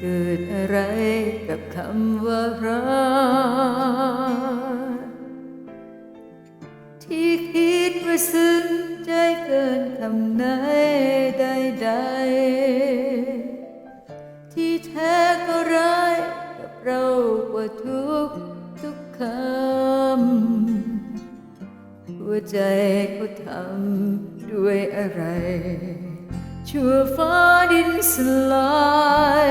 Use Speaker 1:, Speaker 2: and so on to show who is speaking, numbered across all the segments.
Speaker 1: เกิดอะไรกับคำว่ารักที่คิดว่าซึ้งใจเกินคำไหนใดๆที่แท้ก็ร้ายกับเรากว่าทุกทุกคำหัวใจก็ทำด้วยอะไร ชั่วฟ้าดินสลาย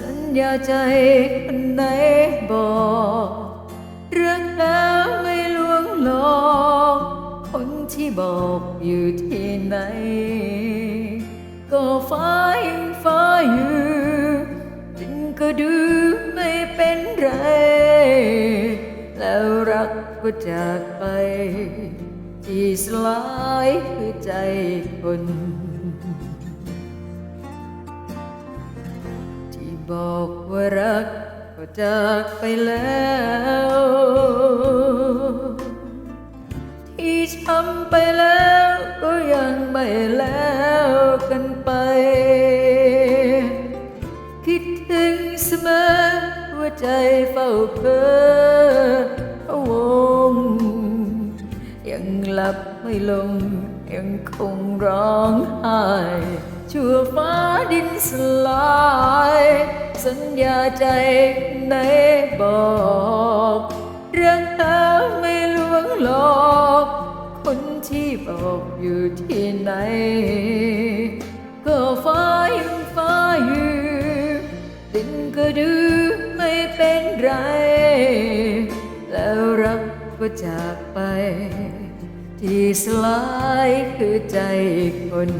Speaker 1: สัญญาใจคนไหนบอก เรื่องแล้วไม่ลวงหลอกคนที่บอกอยู่ที่ไหน ก็ฟ้ายังฟ้าอยู่ดินก็ดูไม่เป็นไร แล้วรักก็จากไป ที่สลายคือใจคน บอกว่ารักก็จากไปแล้ว ที่ช้ำไปแล้วก็ยังไม่แล้วกันไป คิดถึงเสมอหัวใจเฝ้าเพ้อวง หลับไม่ลง ยังคงร้องไห้ชั่วฟ้าดินสลาย สัญญาใจไหนบอก เรื่องเธอไม่ลวงหลอก คนที่บอกอยู่ที่ไหน ก็ฟ้ายังฟ้าอยู่ดินก็ดูไม่เป็นไร แล้วรักก็จากไป ที่สลายคือใจคน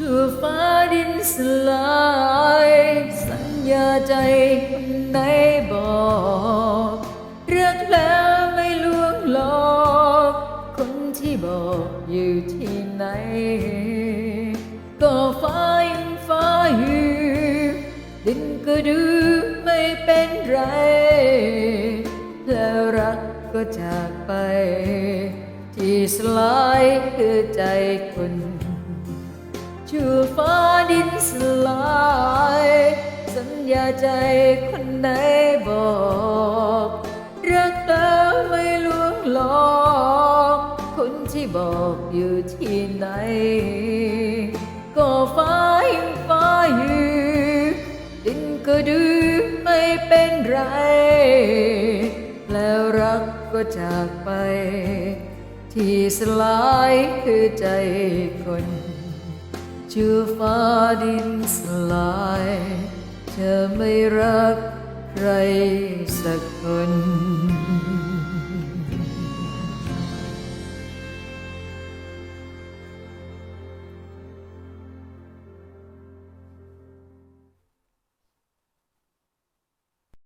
Speaker 1: ชั่วฟ้าดินสลาย สัญญาใจคนไหนบอกเลือกแล้วไม่ลวงหลอก คนที่บอกอยู่ที่ไหน ก็ฟ้ายังฟ้าอยู่ดินก็ดูไม่เป็นไร แล้วรักก็จากไป ที่สลายคือใจคน ชั่วฟ้าดินสลาย สัญญาใจคนไหนบอกรักแล้วไม่ลวงหลอกคนที่บอกอยู่ที่ไหน ก็ฟ้ายังฟ้าอยู่ดินก็ดูไม่เป็นไร แล้วรักก็จากไป ที่สลายคือใจคน ชั่วฟ้าดินสลาย เธอไม่รักใครสักคน